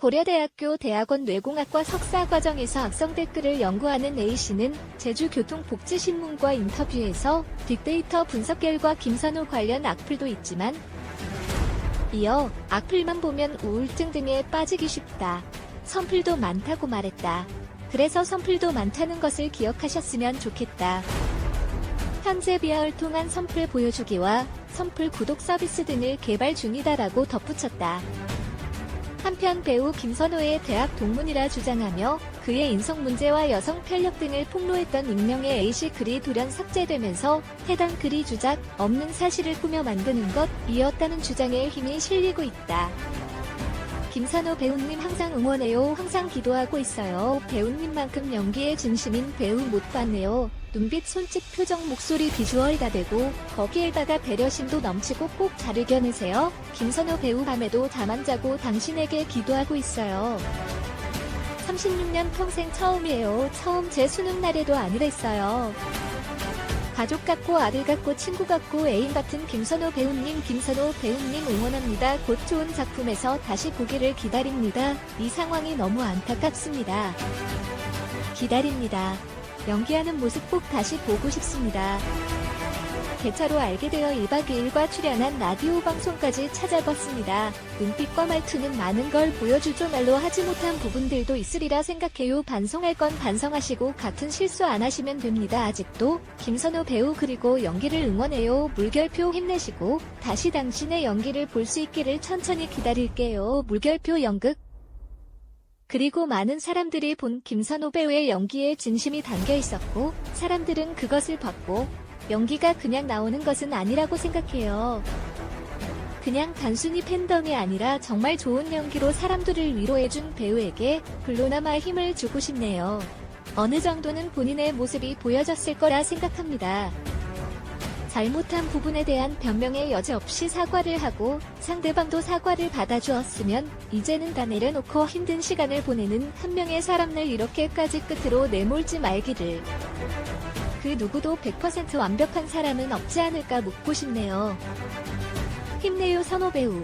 고려대학교 대학원 뇌공학과 석사 과정에서 악성 댓글을 연구하는 A씨는 제주교통복지신문과 인터뷰에서 빅데이터 분석 결과 김선호 관련 악플도 있지만 이어 악플만 보면 우울증 등에 빠지기 쉽다. 선플도 많다고 말했다. 그래서 선플도 많다는 것을 기억하셨으면 좋겠다. 현재 비하를 통한 선플 보여주기와 선플 구독 서비스 등을 개발 중이다라고 덧붙였다. 한편 배우 김선호의 대학 동문이라 주장하며 그의 인성 문제와 여성 편력 등을 폭로했던 익명의 A씨 글이 돌연 삭제되면서 해당 글이 주작 없는 사실을 꾸며 만드는 것이었다는 주장에 힘이 실리고 있다. 김선호 배우님 항상 응원해요. 항상 기도하고 있어요. 배우님만큼 연기에 진심인 배우 못 봤네요. 눈빛, 손짓, 표정, 목소리, 비주얼 다 되고 거기에다가 배려심도 넘치고 꼭 잘 이겨내세요. 김선호 배우 밤에도 잠안 자고 당신에게 기도하고 있어요. 36년 평생 처음이에요. 처음 제 수능 날에도 아니랬어요. 가족 같고 아들 같고 친구 같고 애인 같은 김선호 배우님 김선호 배우님 응원합니다. 곧 좋은 작품에서 다시 보기를 기다립니다. 이 상황이 너무 안타깝습니다. 기다립니다. 연기하는 모습 꼭 다시 보고 싶습니다. 개차로 알게 되어 1박 2일과 출연한 라디오 방송까지 찾아봤습니다. 눈빛과 말투는 많은 걸 보여주죠 말로 하지 못한 부분들도 있으리라 생각해요. 반성할 건 반성하시고 같은 실수 안 하시면 됩니다. 아직도 김선호 배우 그리고 연기를 응원해요. 물결표 힘내시고 다시 당신의 연기를 볼 수 있기를 천천히 기다릴게요. 물결표 연극 그리고 많은 사람들이 본 김선호 배우의 연기에 진심이 담겨 있었고, 사람들은 그것을 봤고, 연기가 그냥 나오는 것은 아니라고 생각해요. 그냥 단순히 팬덤이 아니라 정말 좋은 연기로 사람들을 위로해준 배우에게 불로나마 힘을 주고 싶네요. 어느 정도는 본인의 모습이 보여졌을 거라 생각합니다. 잘못한 부분에 대한 변명의 여지 없이 사과를 하고 상대방도 사과를 받아주었으면 이제는 다 내려놓고 힘든 시간을 보내는 한 명의 사람을 이렇게까지 끝으로 내몰지 말기를. 그 누구도 100% 완벽한 사람은 없지 않을까 묻고 싶네요. 힘내요 선호 배우.